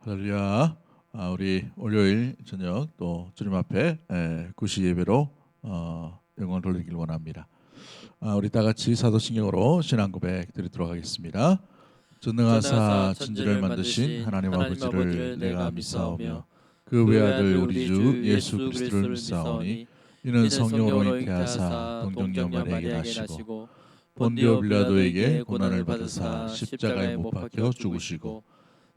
할렐루야. 아, 우리 월요일 저녁 또 주님 앞에 에, 구시 예배로 어, 영광 돌리길 원합니다. 아, 우리 다 같이 사도신경으로 신앙 고백 드리도록 하겠습니다. 전능하사 천지를 만드신 하나님 아버지를 내가 믿사오며 그 외아들 우리 주 예수 그리스도를 믿사오니 이는 성령으로 잉태하사 동정녀 마리아에게 나시고 본디오 빌라도에게 고난을 받으사 십자가에 못 박혀 죽으시고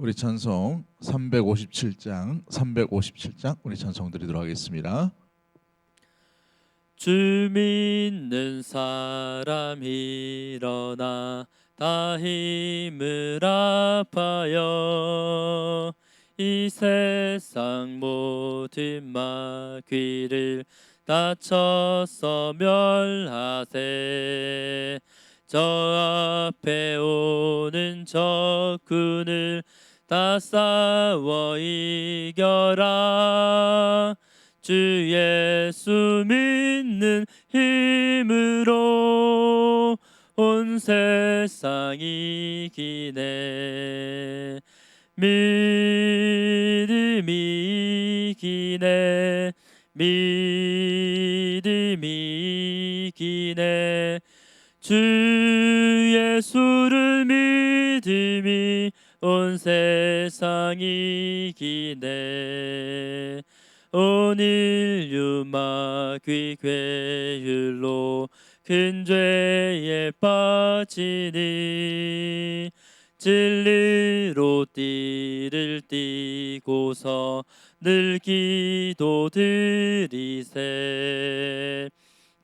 우리 찬송 357장 357장 우리 찬송 드리도록 하겠습니다. 주 믿는 사람 일어나 다 힘을 합하여 이 세상 모든 마귀를 다쳐서 멸하세 저 앞에 오는 적군을 다 싸워 이겨라. 주 예수 믿는 힘으로 온 세상 이기네 믿음이 이기네 믿음이 이기네 주 예수를 믿음이 온 세상 이 기네 온 인류 마귀 괴율로 큰 죄에 빠지니 진리로 띠를 띠고서 늘 기도 드리세.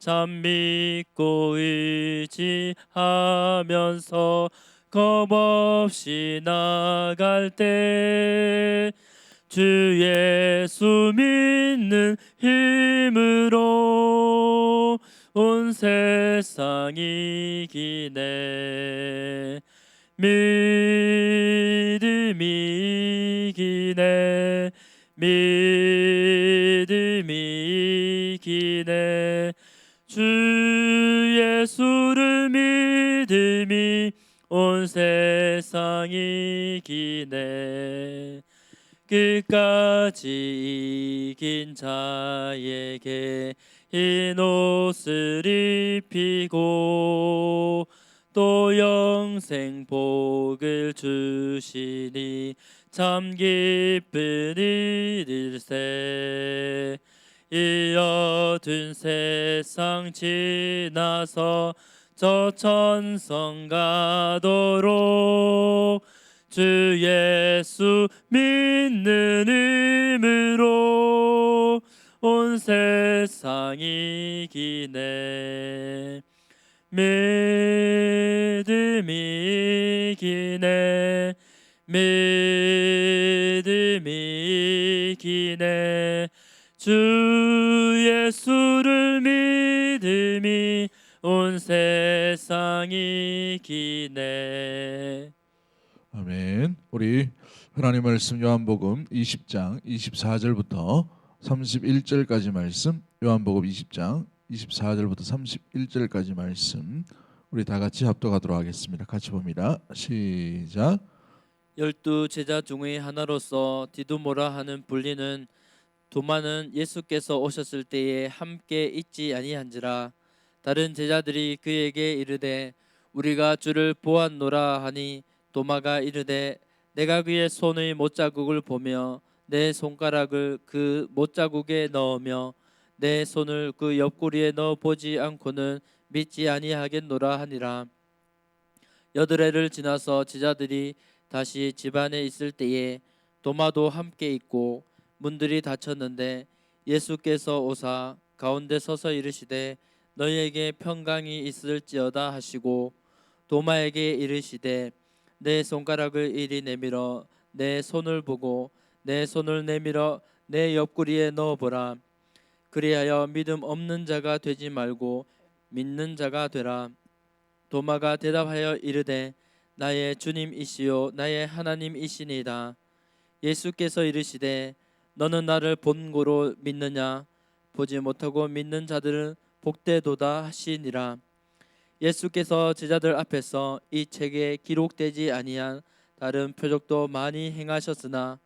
참 믿고 의지하면서 겁없이 나갈 때 주 예수 믿는 힘으로 온 세상 이기네. 믿음이 이기네. 믿 이기네. 끝까지 이긴 자에게 흰 옷을 입히고 또 영생 복을 주시니 참 기쁜 일일세 이 어두운 세상 지나서 저 천성 가도록 주 예수 믿는 힘으로 온 세상 이 기네. 믿음이 이기네. 믿음이 이기네. 주 예수를 믿음이 온 세상 이 기네 아멘. 우리 하나님 말씀 요한복음 20장 24절부터 31절까지 말씀 요한복음 20장 24절부터 31절까지 말씀 우리 다 같이 합독하도록 하겠습니다. 같이 봅니다. 시작. 열두 제자 중의 하나로서 디두모라 하는 불리는 도마는 예수께서 오셨을 때에 함께 있지 아니한지라 다른 제자들이 그에게 이르되 우리가 주를 보았노라 하니 도마가 이르되 내가 그의 손의 못자국을 보며 내 손가락을 그 못자국에 넣으며 내 손을 그 옆구리에 넣어 보지 않고는 믿지 아니하겠노라 하니라. 여드레를 지나서 제자들이 다시 집안에 있을 때에 도마도 함께 있고 문들이 닫혔는데 예수께서 오사 가운데 서서 이르시되 너희에게 평강이 있을지어다 하시고 도마에게 이르시되 내 손가락을 이리 내밀어 내 손을 보고 내 손을 내밀어 내 옆구리에 넣어보라 그리하여 믿음 없는 자가 되지 말고 믿는 자가 되라. 도마가 대답하여 이르되 나의 주님이시요 나의 하나님이시니이다. 예수께서 이르시되 너는 나를 본고로 믿느냐 보지 못하고 믿는 자들은 복되도다 하시니라. 예수께서 제자들 앞에서 이 책에 기록되지 아니한 다른 표적도 많이 행하셨으나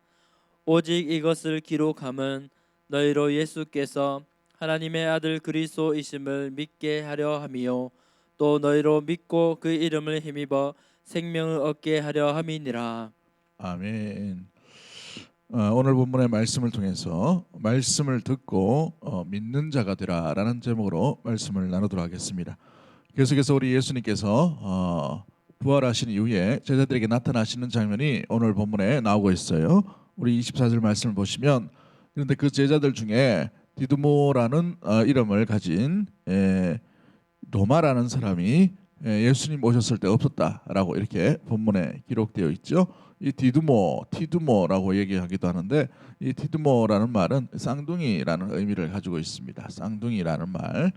오직 이것을 기록함은 너희로 예수께서 하나님의 아들 그리스도이심을 믿게 하려 함이요 또 너희로 믿고 그 이름을 힘입어 생명을 얻게 하려 함이니라. 아멘. 어, 오늘 본문의 말씀을 통해서 말씀을 듣고 어, 믿는 자가 되라라는 제목으로 말씀을 나누도록 하겠습니다. 계속해서 우리 예수님께서 어, 부활하신 이후에 제자들에게 나타나시는 장면이 오늘 본문에 나오고 있어요. 우리 24절 말씀을 보시면 그런데 그 제자들 중에 디두모라는 어, 이름을 가진 에, 도마라는 사람이 에, 예수님 오셨을 때 없었다라고 이렇게 본문에 기록되어 있죠. 이 디두모, 티두모라고 얘기하기도 하는데 이 티두모라는 말은 쌍둥이라는 의미를 가지고 있습니다. 쌍둥이라는 말.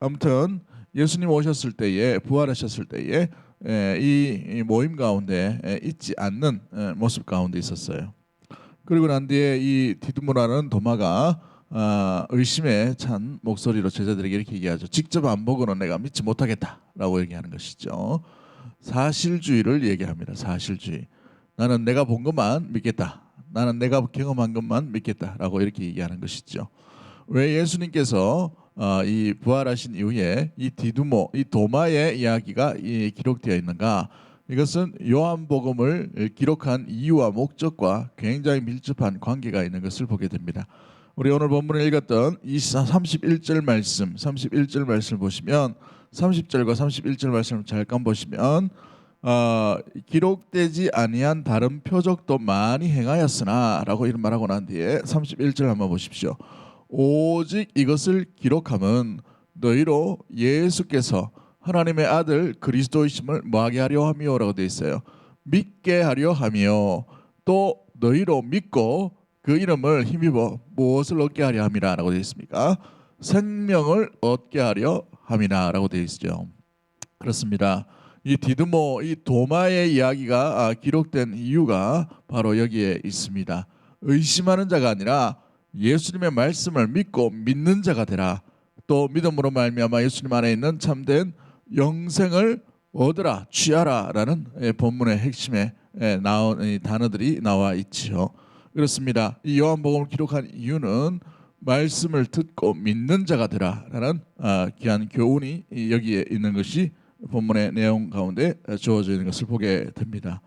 아무튼 예수님 오셨을 때에 부활하셨을 때에 에, 이, 이 모임 가운데 에, 있지 않는 에, 모습 가운데 있었어요. 그리고 난 뒤에 이 디두모라는 도마가 아, 의심에 찬 목소리로 제자들에게 이렇게 얘기하죠. 직접 안 보고는 내가 믿지 못하겠다라고 얘기하는 것이죠. 사실주의를 얘기합니다. 사실주의. 나는 내가 본 것만 믿겠다. 나는 내가 경험한 것만 믿겠다라고 이렇게 얘기하는 것이죠. 왜 예수님께서 어, 이 부활하신 이후에 이 디두모, 이 도마의 이야기가 이 기록되어 있는가? 이것은 요한복음을 기록한 이유와 목적과 굉장히 밀접한 관계가 있는 것을 보게 됩니다. 우리 오늘 본문을 읽었던 이 31절 말씀, 31절 말씀을 보시면 30절과 31절 말씀을 잠깐 보시면 어, 기록되지 아니한 다른 표적도 많이 행하였으나라고 이런 말하고 난 뒤에 31절 한번 보십시오. 오직 이것을 기록함은 너희로 예수께서 하나님의 아들 그리스도이심을 뭐하게 하려 함이요라고 되어 있어요. 믿게 하려 함이요. 또 너희로 믿고 그 이름을 힘입어 무엇을 얻게 하려 함이라라고 되어 있습니까? 생명을 얻게 하려 함이라라고 되어 있죠. 그렇습니다. 이 디드모 이 도마의 이야기가 아, 기록된 이유가 바로 여기에 있습니다. 의심하는 자가 아니라 예수님의 말씀을 믿고 믿는 자가 되라. 또 믿음으로 말미암아 예수님 안에 있는 참된 영생을 얻으라 취하라라는 예, 본문의 핵심에 예, 나온 이 단어들이 나와 있지요. 그렇습니다. 이 요한복음을 기록한 이유는 말씀을 듣고 믿는 자가 되라라는 아, 귀한 교훈이 이 여기에 있는 것이 본문의 내용 가운데 주어져 있는 것을 보게 됩니다.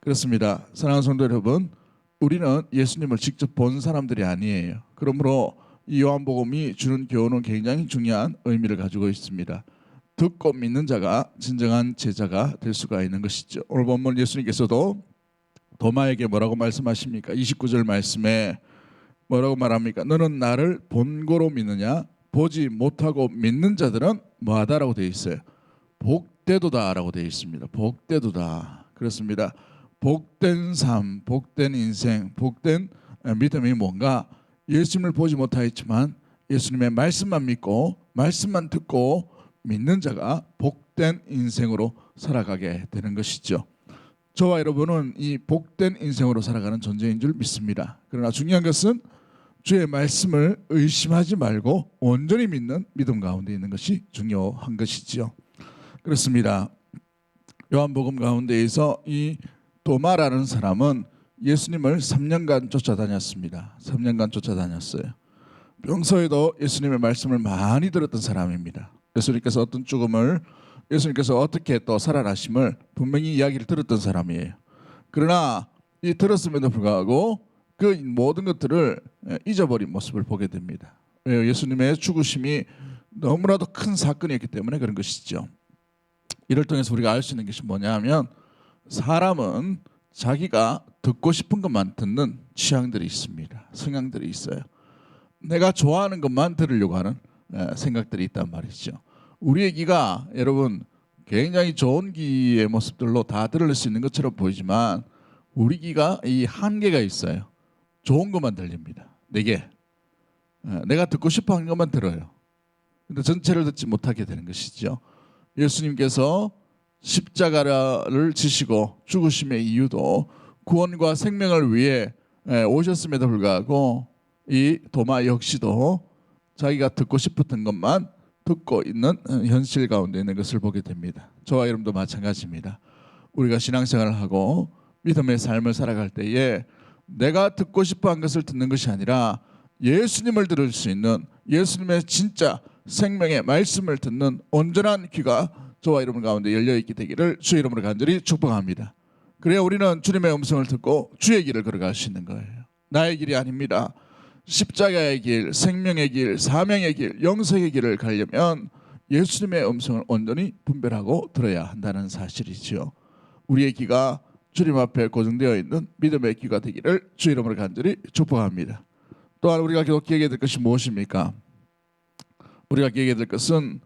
그렇습니다. 사랑하는 성도 여러분, 우리는 예수님을 직접 본 사람들이 아니에요. 그러므로 이 요한복음이 주는 교훈은 굉장히 중요한 의미를 가지고 있습니다. 듣고 믿는 자가 진정한 제자가 될 수가 있는 것이죠. 오늘 본문 예수님께서도 도마에게 뭐라고 말씀하십니까? 29절 말씀에 뭐라고 말합니까? 너는 나를 본고로 믿느냐? 보지 못하고 믿는 자들은 뭐하다라고 되어 있어요. 복되도다라고 되어 있습니다. 복되도다. 그렇습니다. 복된 삶, 복된 인생, 복된 믿음이 뭔가 예수님을 보지 못하였지만 예수님의 말씀만 믿고 말씀만 듣고 믿는 자가 복된 인생으로 살아가게 되는 것이죠. 저와 여러분은 이 복된 인생으로 살아가는 존재인 줄 믿습니다. 그러나 중요한 것은 주의 말씀을 의심하지 말고 온전히 믿는 믿음 가운데 있는 것이 중요한 것이지요. 그렇습니다. 요한복음 가운데에서 이 도마라는 사람은 예수님을 3년간 쫓아다녔습니다. 3년간 쫓아다녔어요. 평소에도 예수님의 말씀을 많이 들었던 사람입니다. 예수님께서 어떤 죽음을 예수님께서 어떻게 또 살아나심을 분명히 이야기를 들었던 사람이에요. 그러나 이 들었음에도 불구하고 그 모든 것들을 잊어버린 모습을 보게 됩니다. 왜요? 예수님의 죽으심이 너무나도 큰 사건이었기 때문에 그런 것이죠. 이를 통해서 우리가 알 수 있는 것이 뭐냐면 사람은 자기가 듣고 싶은 것만 듣는 취향들이 있습니다. 성향들이 있어요. 내가 좋아하는 것만 들으려고 하는 에, 생각들이 있단 말이죠. 우리의 귀가 여러분 굉장히 좋은 귀의 모습들로 다 들을 수 있는 것처럼 보이지만 우리 귀가 이 한계가 있어요. 좋은 것만 들립니다. 네 개. 예, 내가 듣고 싶어 하는 것만 들어요. 근데 전체를 듣지 못하게 되는 것이죠. 예수님께서 십자가를 지시고 죽으심의 이유도 구원과 생명을 위해 예, 오셨음에도 불구하고 이 도마 역시도 자기가 듣고 싶었던 것만 듣고 있는 어, 현실 가운데 있는 것을 보게 됩니다. 저와 여러분도 마찬가지입니다. 우리가 신앙생활을 하고 믿음의 삶을 살아갈 때에 내가 듣고 싶어 한 것을 듣는 것이 아니라 예수님을 들을 수 있는 예수님의 진짜 생명의 말씀을 듣는 온전한 귀가 저와 여러분 가운데 열려 있게 되기를 주 이름으로 간절히 축복합니다. 그래야 우리는 주님의 음성을 듣고 주의 길을 걸어갈 수 있는 거예요. 나의 길이 아닙니다. 십자가의 길, 생명의 길, 사명의 길, 영생의 길을 가려면 예수님의 음성을 온전히 분별하고 들어야 한다는 사실이지요. 우리의 귀가 주님 앞에 고정되어 있는 믿음의 귀가 되기를 주 이름으로 간절히 축복합니다. 또한 우리가 계속 기억해야 될 것이 무엇입니까? 우리가 기억해야 될 것은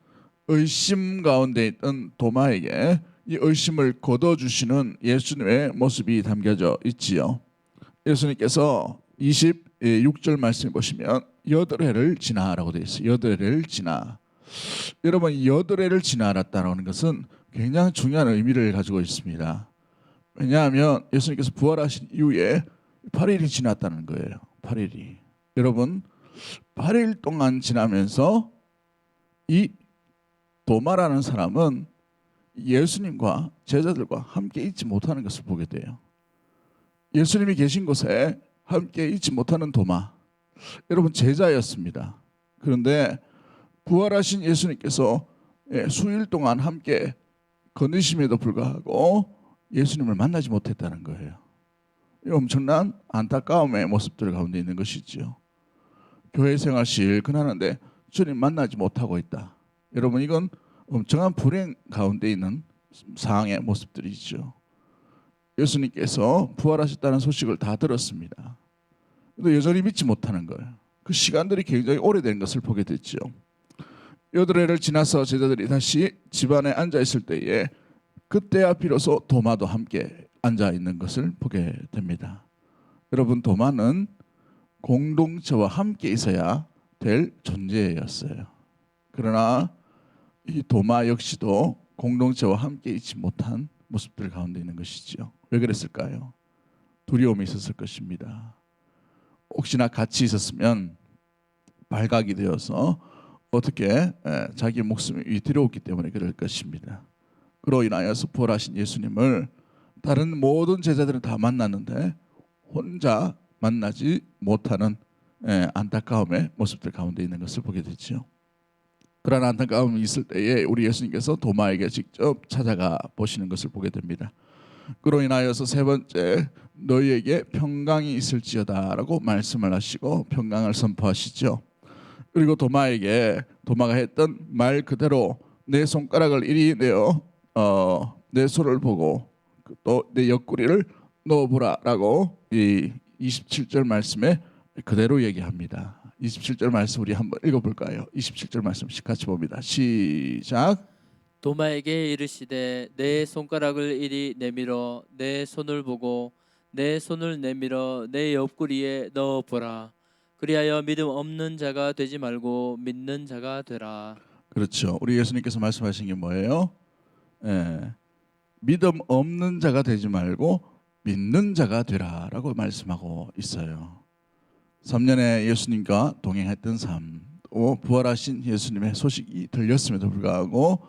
의심 가운데 있던 도마에게 이 의심을 거둬주시는 예수님의 모습이 담겨져 있지요. 예수님께서 26절 말씀 보시면 여덟 해를 지나라고 되어 있어요. 여덟 해를 지나. 여러분 이 여덟 해를 지나았다는 것은 굉장히 중요한 의미를 가지고 있습니다. 왜냐하면 예수님께서 부활하신 이후에 8일이 지났다는 거예요. 8일이. 여러분 8일 동안 지나면서 이 도마라는 사람은 예수님과 제자들과 함께 있지 못하는 것을 보게 돼요. 예수님이 계신 곳에 함께 있지 못하는 도마. 여러분 제자였습니다. 그런데 부활하신 예수님께서 예, 수일 동안 함께 거느심에도 불구하고 예수님을 만나지 못했다는 거예요. 이 엄청난 안타까움의 모습들 가운데 있는 것이지요. 교회 생활 실컷하는데 주님 만나지 못하고 있다. 여러분 이건 엄청난 불행 가운데 있는 상황의 모습들이죠. 예수님께서 부활하셨다는 소식을 다 들었습니다. 근데 여전히 믿지 못하는 거예요. 그 시간들이 굉장히 오래된 것을 보게 됐죠. 해를 지나서 제자들이 다시 집안에 앉아 있을 때에 그때야 비로소 도마도 함께 앉아 있는 것을 보게 됩니다. 여러분 도마는 공동체와 함께 있어야 될 존재였어요. 그러나 이 도마 역시도 공동체와 함께 있지 못한 모습들 가운데 있는 것이지요. 왜 그랬을까요? 두려움이 있었을 것입니다. 혹시나 같이 있었으면 발각이 되어서 어떻게 에, 자기 목숨이 위태로웠기 때문에 그럴 것입니다. 그로 인하여서 부활하신 예수님을 다른 모든 제자들은 다 만났는데 혼자 만나지 못하는 에, 안타까움의 모습들 가운데 있는 것을 보게 되죠. 그러한 안타까움이 있을 때에 우리 예수님께서 도마에게 직접 찾아가 보시는 것을 보게 됩니다. 그로 인하여서 세 번째 너희에게 평강이 있을지어다라고 말씀을 하시고 평강을 선포하시죠. 그리고 도마에게 도마가 했던 말 그대로 내 손가락을 이리 내어 어, 내 손을 보고 또 내 옆구리를 넣어보라라고 이 27절 말씀에 그대로 얘기합니다. 27절 말씀 우리 한번 읽어볼까요? 27절 말씀 같이 봅니다. 시작. 도마에게 이르시되 내 손가락을 이리 내밀어 내 손을 보고 내 손을 내밀어 내 옆구리에 넣어 보라 그리하여 믿음 없는 자가 되지 말고 믿는 자가 되라 그렇죠. 우리 예수님께서 말씀하신 게 뭐예요? 예, 믿음 없는 자가 되지 말고 믿는 자가 되라라고 말씀하고 있어요. 3년에 예수님과 동행했던 삶, 또 부활하신 예수님의 소식이 들렸음에도 불구하고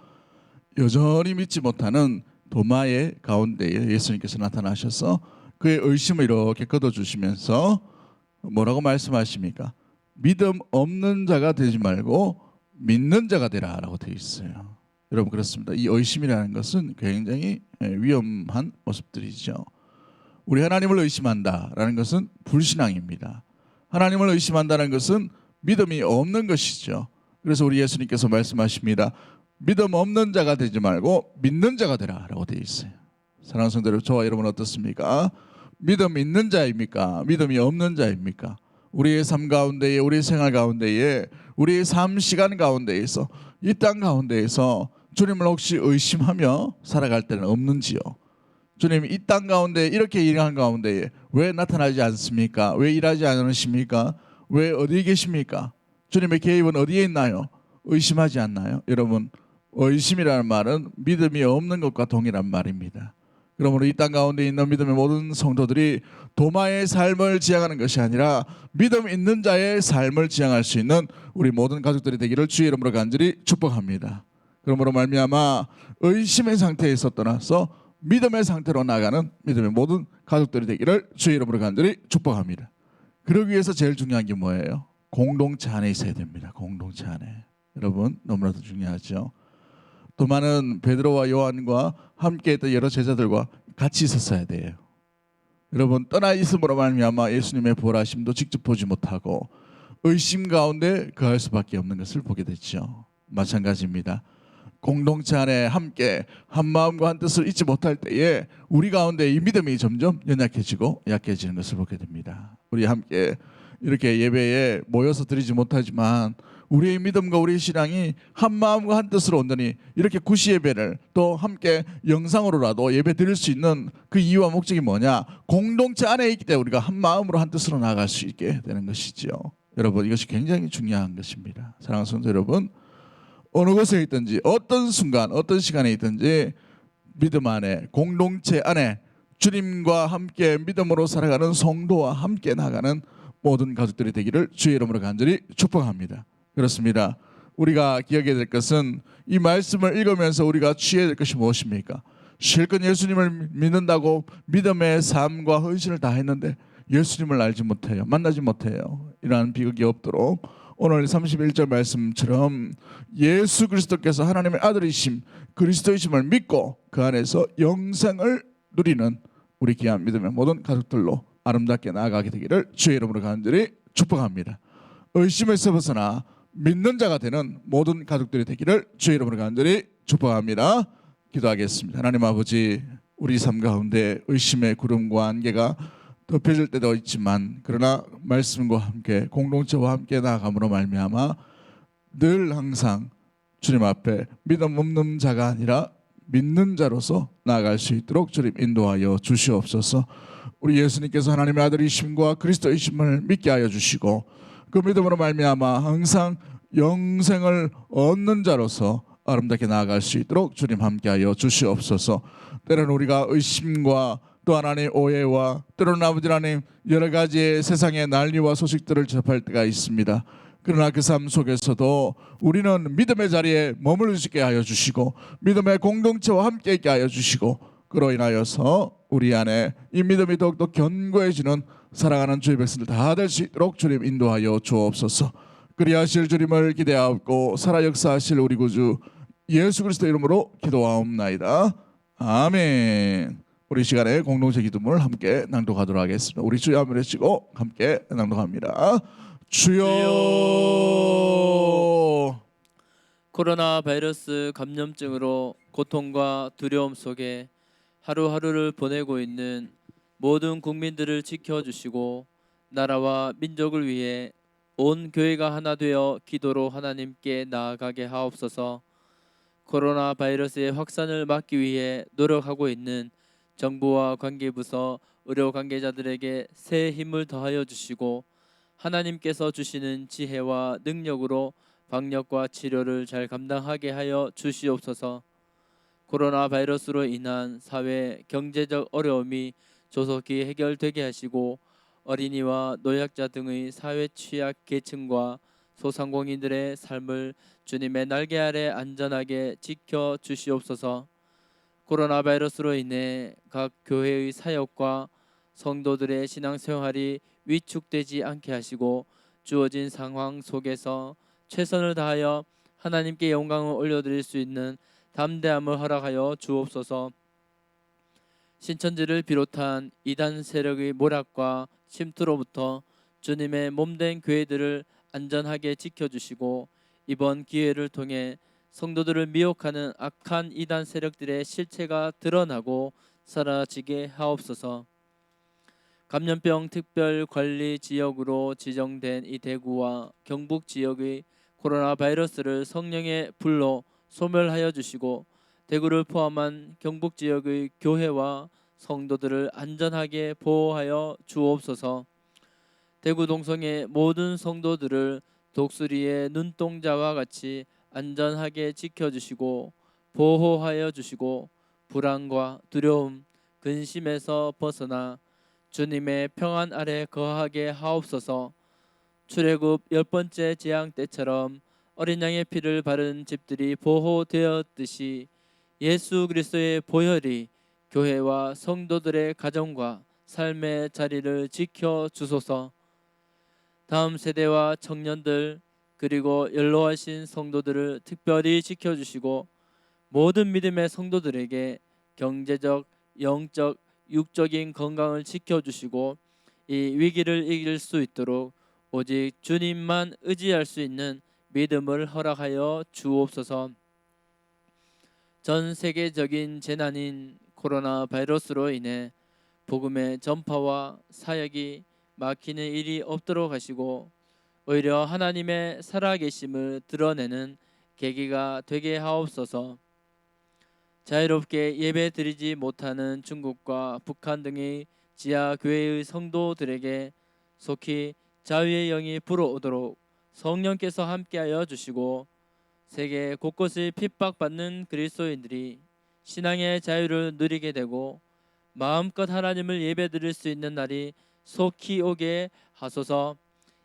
여전히 믿지 못하는 도마의 가운데에 예수님께서 나타나셔서 그의 의심을 이렇게 걷어주시면서 뭐라고 말씀하십니까? 믿음 없는 자가 되지 말고 믿는 자가 되라라고 되어 있어요. 여러분 그렇습니다. 이 의심이라는 것은 굉장히 예, 위험한 모습들이죠. 우리 하나님을 의심한다라는 것은 불신앙입니다. 하나님을 의심한다는 것은 믿음이 없는 것이죠. 그래서 우리 예수님께서 말씀하십니다. 믿음 없는 자가 되지 말고 믿는 자가 되라라고 되어 있어요. 사랑하는 성도 여러분, 저와 여러분 어떻습니까? 믿음 있는 자입니까? 믿음이 없는 자입니까? 우리의 삶 가운데에 우리의 생활 가운데에 우리의 삶 시간 가운데에서 이 땅 가운데에서 주님을 혹시 의심하며 살아갈 때는 없는지요? 주님 이 땅 가운데 이렇게 일하는 가운데에 왜 나타나지 않습니까? 왜 일하지 않으십니까? 왜 어디 계십니까? 주님의 개입은 어디에 있나요? 의심하지 않나요? 여러분 의심이라는 말은 믿음이 없는 것과 동일한 말입니다. 그러므로 이 땅 가운데 있는 믿음의 모든 성도들이 도마의 삶을 지향하는 것이 아니라 믿음 있는 자의 삶을 지향할 수 있는 우리 모든 가족들이 되기를 주의 이름으로 간절히 축복합니다. 그러므로 말미암아 의심의 상태에서 떠나서 믿음의 상태로 나가는 믿음의 모든 가족들이 되기를 주의 이름으로 간절히 축복합니다. 그러기 위해서 제일 중요한 게 뭐예요? 공동체 안에 있어야 됩니다. 공동체 안에. 여러분 너무나도 중요하죠. 도마는 베드로와 요한과 함께했던 여러 제자들과 같이 있었어야 돼요. 여러분 떠나 있음으로 말미암아 예수님의 보라심도 직접 보지 못하고 의심 가운데 거할 수밖에 없는 것을 보게 됐죠. 마찬가지입니다. 공동체 안에 함께 한 마음과 한 뜻을 잊지 못할 때에 우리 가운데 이 믿음이 점점 연약해지고 약해지는 것을 보게 됩니다. 우리 함께 이렇게 예배에 모여서 드리지 못하지만 우리의 믿음과 우리의 신앙이 한 마음과 한 뜻으로 온다니 이렇게 구시 예배를 또 함께 영상으로라도 예배 드릴 수 있는 그 이유와 목적이 뭐냐? 공동체 안에 있기 때문에 우리가 한 마음으로 한 뜻으로 나아갈 수 있게 되는 것이지요. 여러분 이것이 굉장히 중요한 것입니다. 사랑하는 성도 여러분 어느 곳에 있든지 어떤 순간 어떤 시간에 있든지 믿음 안에 공동체 안에 주님과 함께 믿음으로 살아가는 성도와 함께 나가는 모든 가족들이 되기를 주의 이름으로 간절히 축복합니다. 그렇습니다. 우리가 기억해야 될 것은 이 말씀을 읽으면서 우리가 취해야 될 것이 무엇입니까? 실컷 예수님을 믿는다고 믿음의 삶과 헌신을 다 했는데 예수님을 알지 못해요. 만나지 못해요. 이러한 비극이 없도록 오늘 31절 말씀처럼 예수 그리스도께서 하나님의 아들이심 그리스도이심을 믿고 그 안에서 영생을 누리는 우리 귀한 믿음의 모든 가족들로 아름답게 나아가게 되기를 주의 이름으로 간절히 축복합니다. 의심에서 벗어나 믿는 자가 되는 모든 가족들이 되기를 주의 이름으로 간절히 축복합니다. 기도하겠습니다. 하나님 아버지 우리 삶 가운데 의심의 구름과 안개가 덮여질 때도 있지만 그러나 말씀과 함께 공동체와 함께 나아감으로 말미암아 늘 항상 주님 앞에 믿음 없는 자가 아니라 믿는 자로서 나아갈 수 있도록 주님 인도하여 주시옵소서. 우리 예수님께서 하나님의 아들이심과 그리스도이심을 믿게 하여 주시고 그 믿음으로 말미암아 항상 영생을 얻는 자로서 아름답게 나아갈 수 있도록 주님 함께하여 주시옵소서. 때로는 우리가 의심과 또 하나님 오해와 때로는 아버지 하나님 여러 가지의 세상의 난리와 소식들을 접할 때가 있습니다. 그러나 그 삶 속에서도 우리는 믿음의 자리에 머물 수 있게 하여 주시고 믿음의 공동체와 함께 있게 하여 주시고 그로 인하여서 우리 안에 이 믿음이 더욱더 견고해지는 사랑하는 주의 백성들 다 될 수 있도록 주님 인도하여 주옵소서. 그리하실 주님을 기대하고 살아 역사하실 우리 구주 예수 그리스도 이름으로 기도하옵나이다. 아멘. 우리 시간에 공동체 기도문을 함께 낭독하도록 하겠습니다. 우리 주여 한번 외치고 함께 낭독합니다. 주여 코로나 바이러스 감염증으로 고통과 두려움 속에 하루하루를 보내고 있는 모든 국민들을 지켜주시고 나라와 민족을 위해 온 교회가 하나 되어 기도로 하나님께 나아가게 하옵소서. 코로나 바이러스의 확산을 막기 위해 노력하고 있는 정부와 관계부서 의료 관계자들에게 새 힘을 더하여 주시고 하나님께서 주시는 지혜와 능력으로 방역과 치료를 잘 감당하게 하여 주시옵소서. 코로나 바이러스로 인한 사회 경제적 어려움이 조속히 해결되게 하시고 어린이와 노약자 등의 사회 취약 계층과 소상공인들의 삶을 주님의 날개 아래 안전하게 지켜 주시옵소서. 코로나 바이러스로 인해 각 교회의 사역과 성도들의 신앙생활이 위축되지 않게 하시고 주어진 상황 속에서 최선을 다하여 하나님께 영광을 올려드릴 수 있는 담대함을 허락하여 주옵소서. 신천지를 비롯한 이단 세력의 모략과 침투로부터 주님의 몸된 교회들을 안전하게 지켜주시고 이번 기회를 통해 성도들을 미혹하는 악한 이단 세력들의 실체가 드러나고 사라지게 하옵소서. 감염병 특별 관리 지역으로 지정된 이 대구와 경북 지역의 코로나 바이러스를 성령의 불로 소멸하여 주시고 대구를 포함한 경북 지역의 교회와 성도들을 안전하게 보호하여 주옵소서. 대구 동성의 모든 성도들을 독수리의 눈동자와 같이 안전하게 지켜주시고 보호하여 주시고 불안과 두려움, 근심에서 벗어나 주님의 평안 아래 거하게 하옵소서. 출애굽 열 번째 재앙 때처럼 어린 양의 피를 바른 집들이 보호되었듯이 예수 그리스도의 보혈이 교회와 성도들의 가정과 삶의 자리를 지켜 주소서. 다음 세대와 청년들 그리고 연로하신 성도들을 특별히 지켜 주시고 모든 믿음의 성도들에게 경제적, 영적, 육적인 건강을 지켜 주시고 이 위기를 이길 수 있도록 오직 주님만 의지할 수 있는 믿음을 허락하여 주옵소서. 전 세계적인 재난인 코로나 바이러스로 인해 복음의 전파와 사역이 막히는 일이 없도록 하시고 오히려 하나님의 살아계심을 드러내는 계기가 되게 하옵소서. 자유롭게 예배 드리지 못하는 중국과 북한 등의 지하 교회의 성도들에게 속히 자유의 영이 불어오도록 성령께서 함께하여 주시고 세계 곳곳을 핍박받는 그리스도인들이 신앙의 자유를 누리게 되고 마음껏 하나님을 예배드릴 수 있는 날이 속히 오게 하소서.